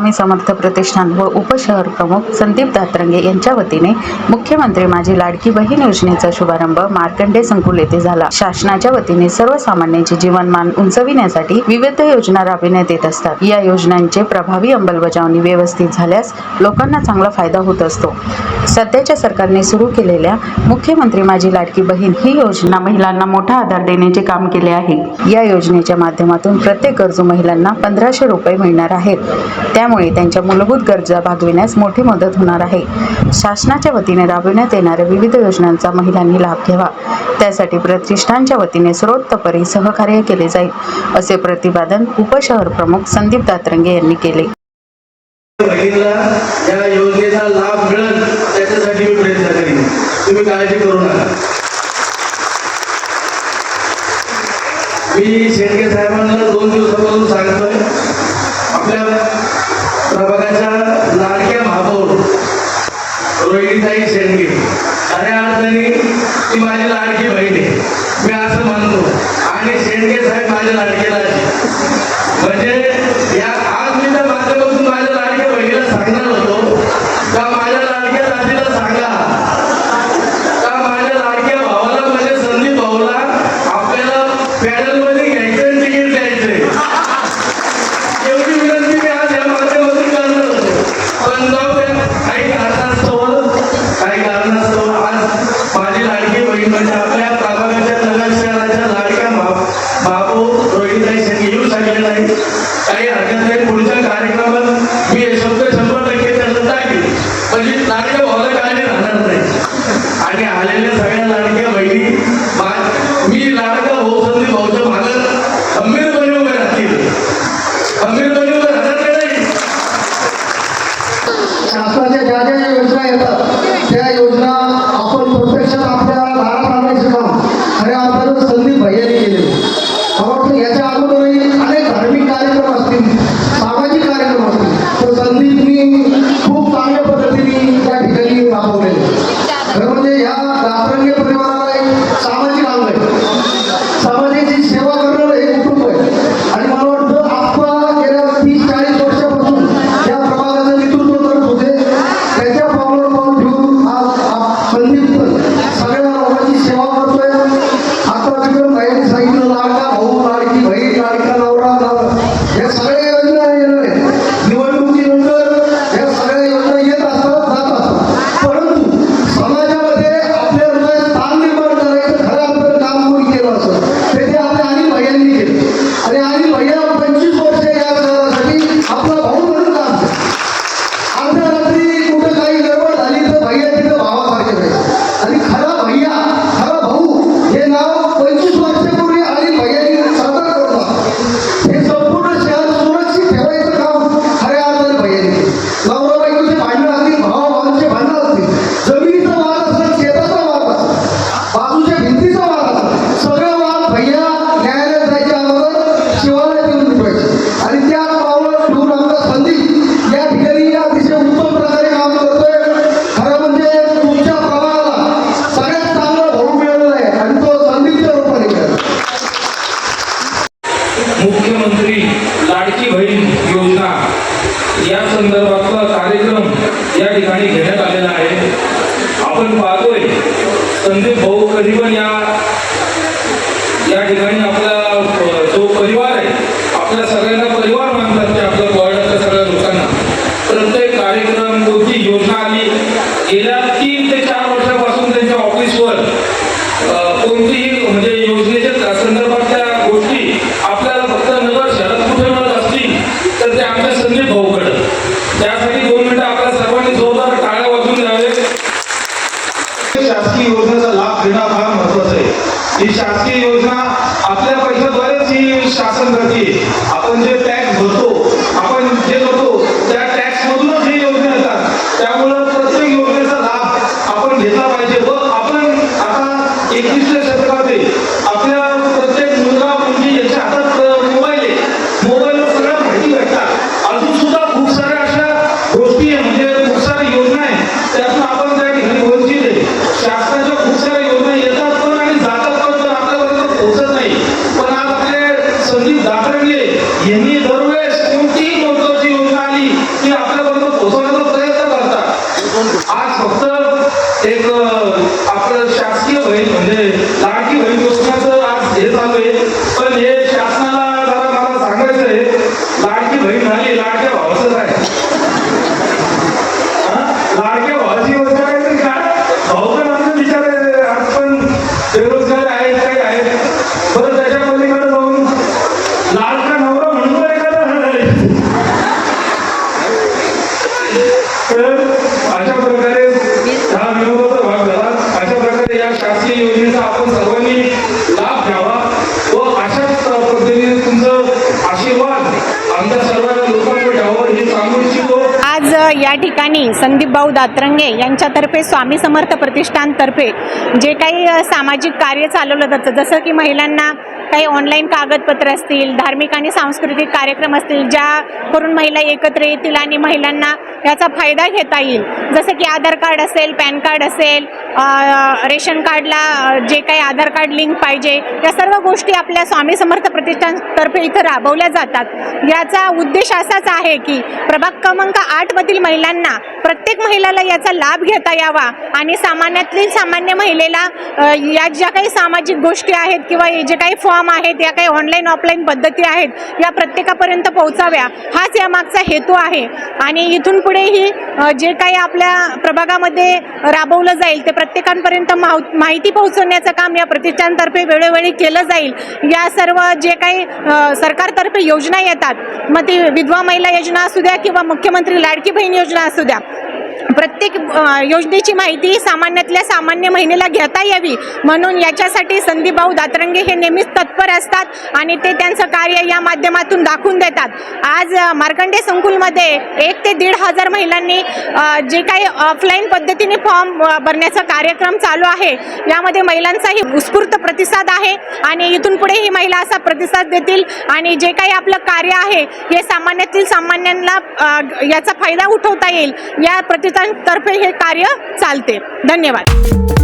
स्वामी समर्थ प्रतिष्ठान व उपशहर प्रमुख संदीप दातरंगे यांच्या वतीने मुख्यमंत्री माझी लाडकी बहीण योजनेचा शुभारंभ मार्कंडे संकुल येथे झाला. शासनाच्या वतीने सर्वसामान्यांचे जीवनमान उंचविण्यासाठी विविध योजना राबविण्यात येत असतात. या योजनांचे प्रभावी अंमलबजावणी व्यवस्थित झाल्यास लोकांना चांगला फायदा होत असतो. सध्याच्या सरकारने सुरू केलेल्या मुख्यमंत्री माझी लाडकी बहीण ही योजना महिलांना मोठा आधार देण्याचे काम केले आहे. या योजनेच्या माध्यमातून प्रत्येक गरजू महिलांना पंधराशे रुपये मिळणार आहेत. त्या त्यामुळे त्यांच्या मूलभूत गरजा भागविण्यास मोठी मदत होणार आहे. शासनाच्या वतीने राबविण्यात येणाऱ्या विविध योजनांचा महिलांनी लाभ घ्यावा. त्यासाठी प्रतिष्ठानच्या वतीने सर्वोत्तपरी सहकार्य केले जाईल असे प्रतिपादन उपशहर प्रमुख संदीप दातरंगे यांनी केले. मी प्रयत्न साहेबांना दोन दिवसापासून सांगतो ती माझी लाडकी बहीण आहे. मी असं मानतो आणि शेंडगे साहेब माझ्या लाडके म्हणजे या Thank you. लागू आहे संधी भाऊ कधी पण या या ठिकाणी आपला प्रत्येक शासकीय योजनेचा लाभ घेणं फार महत्वाचं आहे. ही शासकीय योजना आपल्या पैशाद्वारेच ही शासन करते. आपण जे टॅक्स भरतो Великого संदीप भाऊ दातरंगे यांच्यातर्फे स्वामी समर्थ प्रतिष्ठानतर्फे जे काही सामाजिक कार्य चालवलं जातं जसं की महिलांना काही ऑनलाईन कागदपत्र असतील धार्मिक आणि सांस्कृतिक कार्यक्रम असतील ज्या करून महिला एकत्र येतील आणि महिलांना याचा फायदा घेता येईल. जसं की आधार कार्ड असेल पॅन कार्ड असेल रेशन कार्डला जे काही आधार कार्ड लिंक पाहिजे या सर्व गोष्टी आपल्या स्वामी समर्थ प्रतिष्ठानतर्फे इथं राबवल्या जातात. याचा उद्देश असाच आहे की प्रभाग क्रमांक आठमधील महिलांना प्रत्येक महिलाला याचा लाभ घेता यावा आणि सामान्यातील सामान्य महिलेला या ज्या काही सामाजिक गोष्टी आहेत किंवा जे काही फॉर्म आहेत या काही ऑनलाईन ऑफलाईन पद्धती आहेत या प्रत्येकापर्यंत पोहोचाव्या हाच यामागचा हेतू आहे. आणि इथून पुढेही जे काही आपल्या प्रभागामध्ये राबवलं जाईल ते प्रत्येकांपर्यंत माहिती पोहोचवण्याचं काम या प्रतिष्ठानतर्फे वेळोवेळी केलं जाईल. या सर्व जे काही सरकारतर्फे योजना येतात मग ती विधवा महिला योजना असू द्या किंवा मुख्यमंत्री लाडकी बहीण योजना असू द्या प्रत्येक योजनेची माहिती सामान्यातल्या सामान्य महिलेला घेता यावी. म्हणून याच्यासाठी संदीपभाऊ दातरंगे हे नेहमीच तत्पर असतात आणि ते त्यांचं कार्य या माध्यमातून दाखवून देतात. आज मार्कंडे संकुलमध्ये एक ते दीड हजार महिलांनी जे काही ऑफलाईन पद्धतीने फॉर्म भरण्याचा कार्यक्रम चालू आहे यामध्ये महिलांचाही उत्स्फूर्त प्रतिसाद आहे आणि इथून पुढे ही महिला असा प्रतिसाद देतील आणि जे काही आपलं कार्य आहे हे सामान्यातील सामान्यांना याचा फायदा उठवता येईल. या प्रतिष्ठानतर्फे हे कार्य चालते. धन्यवाद.